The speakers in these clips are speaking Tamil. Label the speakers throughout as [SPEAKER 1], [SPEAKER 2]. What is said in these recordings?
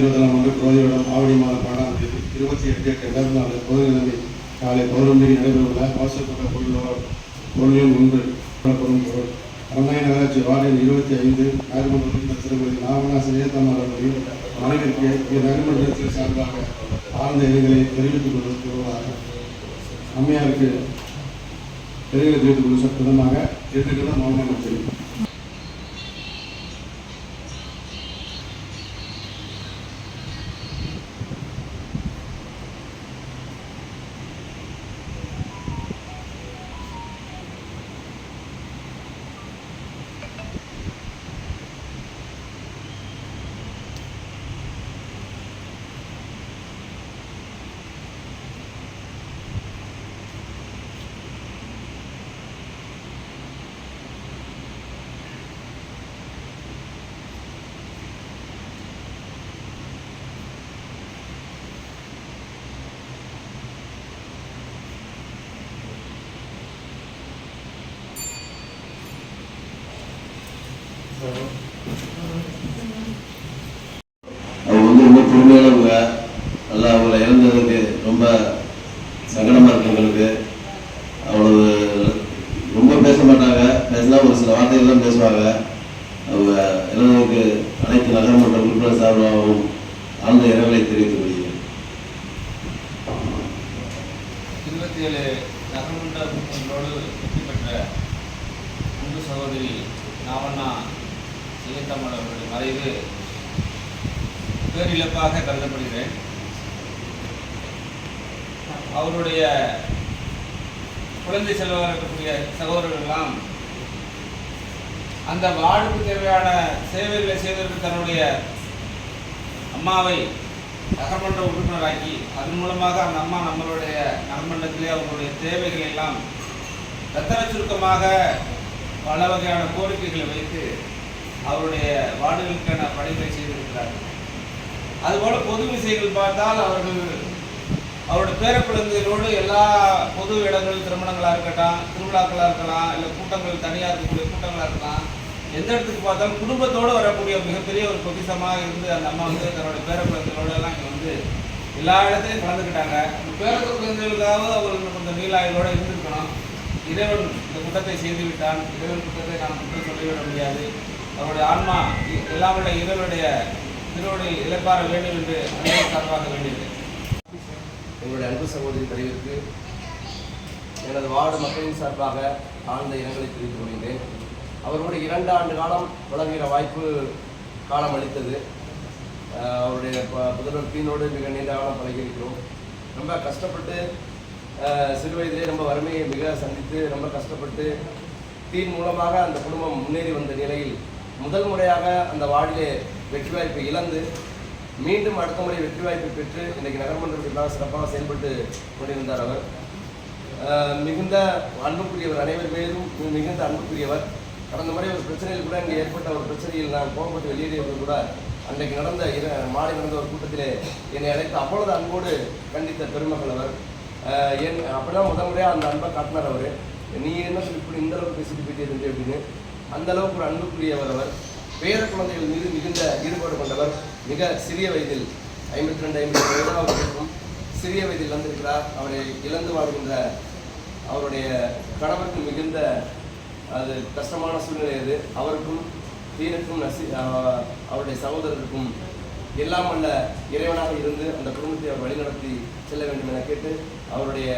[SPEAKER 1] ரெண்டாயிரத்தி இருபத்தி நாலாம் ஆண்டு குரோதியோடம் ஆவணி மாதம் பன்னெண்டாம் தேதி இருபத்தி எட்டு எட்டு ரெண்டாயிரத்தி நாலு பௌர்ணமி காலை பௌர்ணமி நடைபெறவுள்ள வாசப்பட்ட பொருளோர் பொருளின் ஒன்று பொருள் பொருள். அரண்மனை நகராட்சி வார்டின் இருபத்தி ஐந்து நகர்மன்ற திருமதி நாவனா சிறியத்தம்மாள் அவர்களின் மனைவிற்கு இந்நகர்மன்றத்தின் சார்பாக ஆழ்ந்த எதிர்களை தெரிவித்துக் கொள்வதாக அம்மையாருக்கு எதிர்களை தெரிவித்துக் கொள்ளும் விதமாக எதிர்களை மௌனம் வச்சிருக்கிறேன்
[SPEAKER 2] அவங்க வந்து நல்லா அவங்கள இழந்ததுக்கு ரொம்ப சங்கடமாக இருக்கு எங்களுக்கு. அவ்வளவு ரொம்ப பேச மாட்டாங்க. பேசினா ஒரு சில வார்த்தைகள் தான் பேசுவாங்க. அவங்க இழந்ததுக்கு அனைத்து நகரமன்ற உறுப்பினர் சார்பாகவும் ஆழ்ந்த இரங்கலை தெரிவித்துக் கொள்கிறேன்.
[SPEAKER 3] இருபத்தி ஏழு நகர்மன்ற உறுப்பினர்களோடு வெற்றி பெற்ற அன்பு சகோதரி நாவண்ணா இளையத்தம்மன் அவர்களுடைய மறைவு பேரிழப்பாக கருதப்படுகிறேன். அவருடைய குழந்தை செல்வராக இருக்கக்கூடிய சகோதரர்களெல்லாம் அந்த வாழ்வுக்கு தேவையான சேவைகளை செய்வதற்கு தன்னுடைய அம்மாவை நகர்மன்ற உறுப்பினராக்கி அதன் மூலமாக அந்த அம்மா நம்மளுடைய நகர்மன்றத்திலே அவர்களுடைய தேவைகளை எல்லாம் ரத்தன சுருக்கமாக பல வகையான கோரிக்கைகளை வைத்து அவருடைய வார்டுகளுக்கான பணிகளை செய்திருக்கிறார்கள். அதுபோல் பொது விஷயங்கள் பார்த்தால் அவர்கள் அவரோட பேரக்குழந்தைகளோடு எல்லா பொது இடங்கள் திருமணங்களாக இருக்கட்டும் திருவிழாக்களாக இருக்கலாம் இல்லை கூட்டங்கள் தனியாக இருக்கக்கூடிய கூட்டங்களாக இருக்கலாம் எந்த இடத்துக்கு பார்த்தாலும் குடும்பத்தோடு வரக்கூடிய மிகப்பெரிய ஒரு பொக்கிசமாக இருந்து அந்த அம்மா வந்து தன்னோட பேரக்குழந்தைகளோட எல்லாம் இங்கே வந்து எல்லா இடத்துலையும் கலந்துக்கிட்டாங்க. அந்த பேரக்குழந்தைகளுக்காக அவர்கள் கொஞ்சம் நீலாயுளோடு இருந்திருக்கணும். இறைவன் இந்த குற்றத்தை செய்து விட்டான். இறைவன் குற்றத்தை நாம் குற்றம் சொல்லிவிட முடியாது. அவருடைய ஆன்மா இ- எல்லாம் உள்ள இறைவனுடைய திருவடி இழப்பாற வேண்டும் என்று அனைவரும் சார்பாக வேண்டியது
[SPEAKER 4] எங்களுடைய அன்பு சகோதரி தலைவருக்கு எனது வார்டு மக்களின் சார்பாக ஆழ்ந்த இரங்கலை தெரிவித்துக் கொள்கிறேன் அவரோடு இரண்டு ஆண்டு காலம் வழங்குகிற வாய்ப்பு காலம் அளித்தது. அவருடைய ப- புதல்வர் பீனோடு மிக நீண்ட காலம் பழகியிருக்கிறோம். ரொம்ப கஷ்டப்பட்டு சிறு வயதிலே ரொம்ப வறுமையை மிக சந்தித்து ரொம்ப கஷ்டப்பட்டு தீன் மூலமாக அந்த குடும்பம் முன்னேறி வந்த நிலையில் முதல் முறையாக அந்த வார்டிலே வெற்றி வாய்ப்பை இழந்து மீண்டும் அடுத்த முறை வெற்றி வாய்ப்பை பெற்று இன்றைக்கு நகர்மன்றத்தில்தான் சிறப்பாக செயல்பட்டு கொண்டிருந்தார் அவர். மிகுந்த அன்புக்குரியவர் அனைவர் பேரும் மிகுந்த அன்புக்குரியவர். கடந்த முறை ஒரு பிரச்சனையில் கூட இங்கே ஏற்பட்ட ஒரு பிரச்சனையில் நான் கோபப்பட்டு வெளியேறியது கூட அன்றைக்கு நடந்த இர மாலை நடந்த ஒரு கூட்டத்திலே என்னை அழைத்து அப்பொழுது அன்போடு கண்டித்த பெருமகள் அவர். என் அப்படிதான் முதல் முறையாக அந்த அன்பை காட்டினார் அவர். நீ என்ன சொல்லி இப்படி இந்த அளவுக்கு பேசிட்டு போயிட்டே இருந்தே அப்படின்னு. அந்த அளவுக்கு ஒரு அன்புக்குரியவர் அவர். பேர குழந்தைகள் மீது மிகுந்த ஈடுபாடு கொண்டவர் மிக சிறிய வயதில் ஐம்பத்தி ரெண்டு ஐம்பத்தி வயதாக இருக்கும். சிறிய வயதில் வந்திருக்கிறார் அவரை இழந்து வாழ்கின்ற அவருடைய கணவருக்கு மிகுந்த அது கஷ்டமான சூழ்நிலை அது. அவருக்கும் தீனுக்கும் நசி அவருடைய சகோதரருக்கும் எல்லாம் அல்ல இறைவனாக இருந்து அந்த குடும்பத்தை அவர் வழிநடத்தி செல்ல வேண்டும் என கேட்டு அவருடைய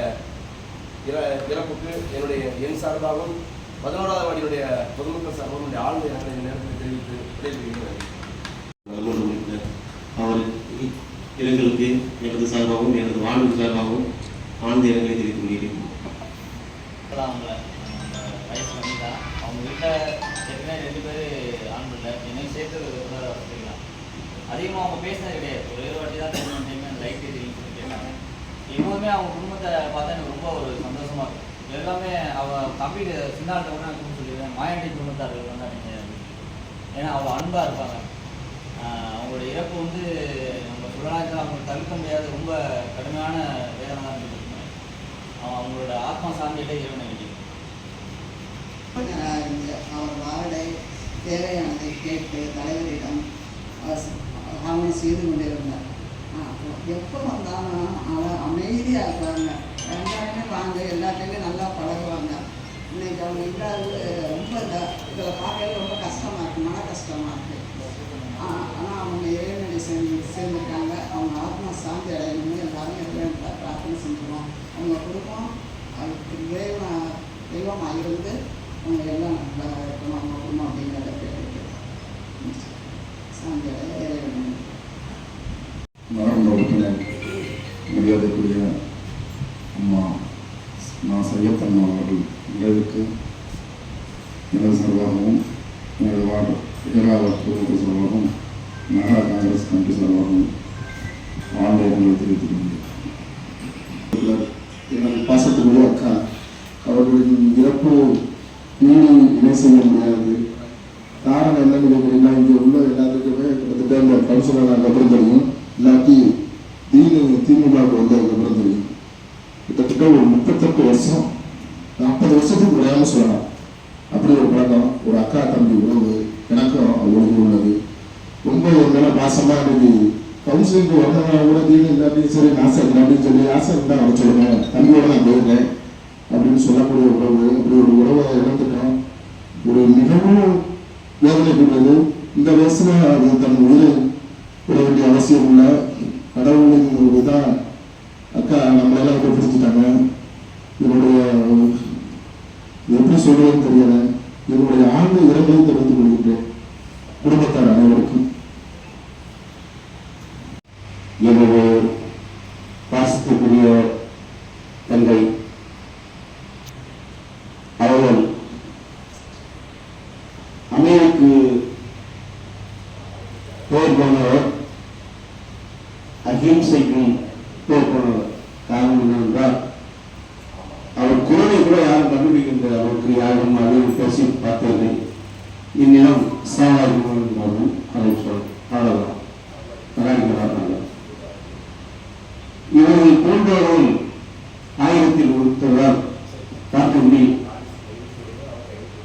[SPEAKER 4] இற இறப்புக்கு என்னுடைய என் சார்பாகவும் பதினோராவது வாடியுடைய பொதுமக்கள் என்னுடைய ஆழ்ந்த இரங்கலை இந்த நேரத்தில் தெரிவித்து விடைபெறுகிறேன்.
[SPEAKER 2] அவர் இ- இரங்கலுக்கு எனது சார்பாகவும் எனது வாழ்வு சார்பாகவும் ஆழ்ந்த இரங்கலை கொள்கிறேன்.
[SPEAKER 5] இப்போதான் அவங்க வயசு தான் அவங்க வீட்டில் ஏற்கனவே ரெண்டு பேர் ஆண் பிள்ளை என்னை சேர்த்து ஒரு வசதிக்கலாம் அதிகமாக அவங்க பேசினது கிடையாது. ஒரே ஒரு வாட்டி தான் டைம் லைட் எரியும் எப்போதுமே அவங்க குடும்பத்தை பார்த்தா எனக்கு ரொம்ப ஒரு சந்தோஷமா இருக்கும். எல்லாமே அவள் தம்பி சின்ன ஆள்கிட்ட கூட நான் சொல்லிடுவேன். மாயாண்டி குடும்பத்தார்கள் வந்தா நீங்கள் ஏன்னா அவ்வளோ அன்பாக இருப்பாங்க. அவங்களோட இறப்பு வந்து நம்ம சொல்லலாம் அவங்க தவிர்க்க முடியாத ரொம்ப கடுமையான வேதனை தான் இருந்துருக்கு அவன் அவங்களோட ஆத்மா சார்ந்திட்டே இறைவனை வேண்டியது.
[SPEAKER 6] அவர் வார்டை தேவையானதை கேட்டு தலைவரிடம் அவர் செய்து கொண்டிருந்தார். எப்போ வந்தாலும் அவன் அமைதியாக இருப்பாங்க. எல்லாருமே வாங்க எல்லாத்தையுமே நல்லா பழகுவாங்க. இன்னைக்கு அவங்க இல்லாத ரொம்ப இதாக இதில் பார்க்கறது ரொம்ப கஷ்டமாக இருக்குது மன கஷ்டமாக இருக்குது ஆனால் அவங்க இறைவனடி சேர்ந்து சேர்ந்துருக்காங்க. அவங்க ஆத்மா சாந்தி அடையணும்னு எல்லாரும் இறைவன்கிட்ட பிரார்த்தனை செஞ்சுருவோம். அவங்க குடும்பம் அதுக்கு இறைவன் தெய்வமாக இருந்து அவங்க எல்லாம் நல்லா இருக்கணும் அவங்க குடும்பம் அப்படிங்கிறத கேட்டுட்டு சாந்தி அடைய இறைவன்.
[SPEAKER 7] மரம் உறுப்பினர் மரியாதைக்குரிய அம்மா நான் சையத்தம்மா அவர்கள் நிகழ்வுக்கு எனது சார்பாகவும் எனது வார்டு ஏழாவது குழுமத்து சார்பாகவும் நகர காங்கிரஸ் கமிட்டி சார்பாகவும் ஆழ்ந்த தெரிவித்துக் கொண்டேன் எனது பாசத்துக்குரிய அக்கா அவர்களின் இறப்பு நீடி இணை செய்ய முடியாது காரணம் என்ன கேட்குறீங்கன்னா இங்கே உள்ள எல்லாத்துக்குமே கிட்டத்தட்ட இந்த கவுன்சிலர் அப்புறம் தெரியும் இல்லாட்டி தீனு திமுகவுக்கு வந்ததுக்கு அப்புறம் தெரியும் கிட்டத்தட்ட ஒரு முப்பத்தெட்டு வருஷம் நாற்பது வருஷத்துக்கு விளையாம சொல்லலாம் அப்படி ஒரு அக்கா தம்பி உறவு எனக்கும் அவங்களுக்கு உள்ளது. ரொம்ப ஒரு மேல பாசமா இருக்கு கவுன்சிலிங்க்கு வந்தவங்க கூட தீனு இல்லாட்டி சரி ஆசை இல்லை அப்படின்னு சொல்லி ஆசை இருந்தா அவன் சொல்லுங்க. தம்பியோட நான் போயிருந்தேன் அப்படின்னு சொல்லக்கூடிய உறவு. அப்படி ஒரு உறவை இழந்துட்டோம். ஒரு மிகவும் வேதனைப்படுறது இந்த வயசுல அது தன் உயிரை விட வேண்டிய அவசியம் இல்லை. கடவுளின் ஒரு தான் அக்கா நம்ம எல்லாம் பிடிச்சிட்டாங்க இதனுடைய எப்படி சொல்றதுன்னு தெரியலை. இதனுடைய ஆழ்ந்த இரங்கலையும் தெரிவித்துக் கொள்கின்றேன் குடும்பத்தார் அனைவருக்கும்
[SPEAKER 8] எனவே வாசிக்கக்கூடிய தங்கை அவர்கள் அமெரிக்கு பேர் போனவர் அகிம்சைக்கும் பேர் போனவர் காரணம் என்னவென்றால் அவர் குரலை கூட யாரும் கண்டுபிடிக்கின்ற அவருக்கு யாரும் அதில் பேசி பார்த்ததில்லை இந்நிலம் அவ்வளவுதான் இவர்கள் போன்றவர்கள் ஆயிரத்தில் ஒருத்தரால்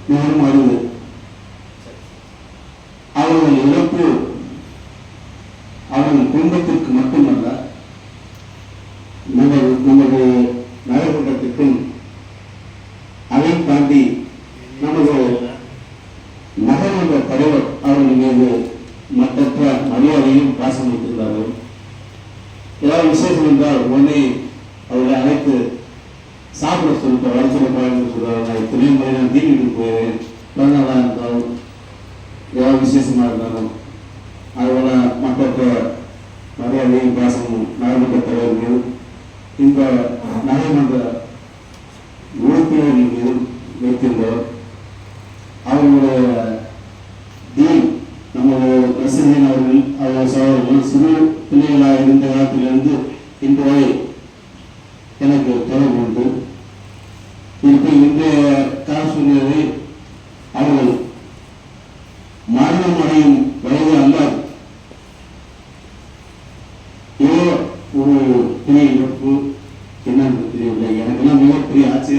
[SPEAKER 8] மிகவும் அவர்கள் இழப்பு அவர்கள் குடும்பத்திற்கு மட்டுமல்ல நமது நமது நகர்மன்றத்திற்கும் அதை தாண்டி நமது நகர்மன்ற தலைவர் அவர்கள் மீது மற்றற்ற மரியாதையும் பாசம் வைத்திருந்தார்கள் ஏதாவது விசேஷம் என்றால் உடனே அவர்களை அழைத்து சாப்பிட சொல்லிட்டு வர சொல்ல போறாங்கன்னு சொல்றாங்க நான் எத்தனையோ முறை தீவிட்டு போயிருவேன் பிறந்தநாளாக இருந்தாலும் ஏதாவது விசேஷமா இருந்தாலும் அதுபோல மற்ற மரியாதையும் பாசமும் நகர்மன்ற தலைவர் மீது இந்த நகர்மன்ற உறுப்பினர்கள் மீது வைத்திருந்தவர் அவர்களுடைய டீன் நமது ரசிகன் அவர்கள் அவர் சகோதரர்கள் சிறு பிள்ளைகளாக இருந்த காலத்திலிருந்து இன்று வரை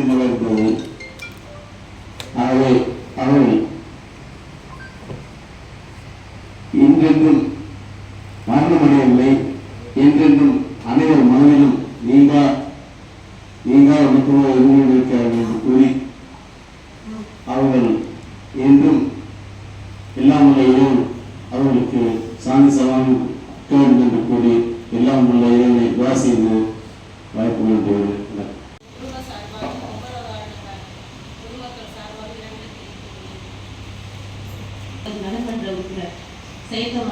[SPEAKER 8] மிகப்பெரிய ஆச்சரியமாக இருக்கிறது ஆகவே என்றென்றும் மரணமடையவில்லை என்றென்றும் அனைவர் மனதிலும் நீங்கா நீங்கா உணர்வு இருந்திருக்கிறார்கள் என்று கூறி அவர்கள் என்றும் எல்லாம் உள்ள இறைவன் அவர்களுக்கு சாந்தி சலாம் வேண்டும் என்று கூறி எல்லாம் உள்ள இறைவனை துவா செய்து வாய்ப்பு வேண்டியது
[SPEAKER 9] குடும்ப சார்பாக ஒவ்வொரு வார்டுகள் பொதுமக்கள் சார்பாக இரண்டு
[SPEAKER 10] நகர்மன்ற உறுப்பினர் சையத்தம்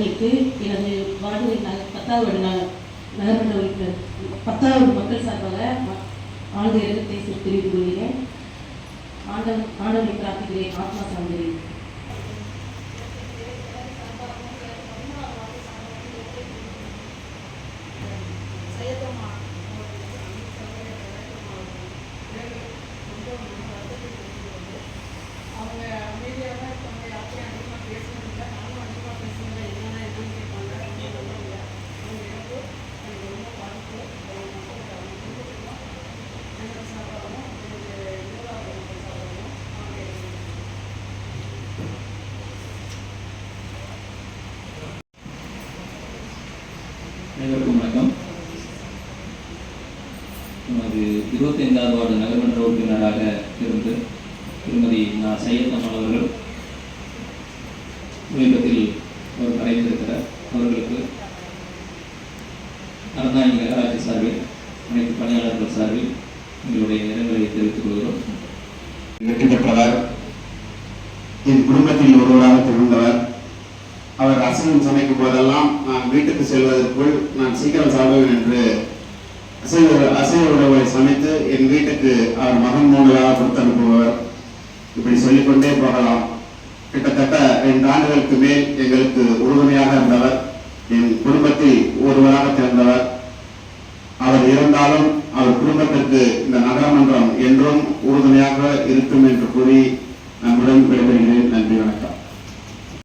[SPEAKER 10] அவர்களின் எனது வார்டு நக- பத்தாவது ந- நகர்மன்ற உறுப்பினர் பத்தாவது மக்கள் சார்பாக ஆழ்ந்த இரங்கத்தை தெரிவித்துக் கொள்கிறேன். ஆண்டவன் ஆண்டவனை பிரார்த்திக்கிறேன். ஆத்மா சார்ந்திரேன்
[SPEAKER 9] அவங்க அமைதியாக இருப்பாங்க யார்கிட்டயும் அதிகமாக பேசுனதில்லை நானும் அதிகமாக பேசுனதில்லை என்னென்ன என்னன்னு கேட்பாங்க அப்படின்னு சொல்லுவாங்க அவங்க எனக்கு எனக்கு ரொம்ப பாதிப்பு அவங்க மக்களுக்கு அவங்க குடும்பத்துக்கும் எங்கள் சார்பாகவும் எனக்கு இன்னொரு மக்கள் சார்பாகவும் அவங்க
[SPEAKER 11] அனைவருக்கும் வணக்கம் நமது இருபத்தைந்தாவது வார்டு நகர்மன்ற உறுப்பினராக இருந்து திருமதி நா. சையத்தம்மாள் அவர்கள் சமீபத்தில் அவர் மறைந்திருக்கிறார் அவர்களுக்கு அறந்தாங்கி நகராட்சி சார்பில் அனைத்து பணியாளர்கள் சார்பில் எங்களுடைய இரங்கலை தெரிவித்துக் கொள்கிறோம்.
[SPEAKER 12] வெற்றி பெற்றவர் என் குடும்பத்தில் ஒருவராக திகழ்ந்தவர். அவர் அசைவம் சமைக்கும் போதெல்லாம் நான் வீட்டுக்கு செல்வதற்குள் நான் சீக்கிரம் சாப்பிடுவேன் என்று அசைவ அசைவ உணவை சமைத்து என் வீட்டுக்கு அவர் மகன் மூலமாக கொடுத்து அனுப்புவார் இப்படி சொல்லிக்கொண்டே போகலாம். கிட்டத்தட்ட ரெண்டு ஆண்டுகளுக்கு மேல் எங்களுக்கு உறுதுணையாக இருந்தவர். என் குடும்பத்தில் ஒருவராக திறந்தவர் அவர் இருந்தாலும் அவர் குடும்பத்திற்கு இந்த நகரமன்றம் என்றும் உறுதுணையாக இருக்கும் என்று கூறி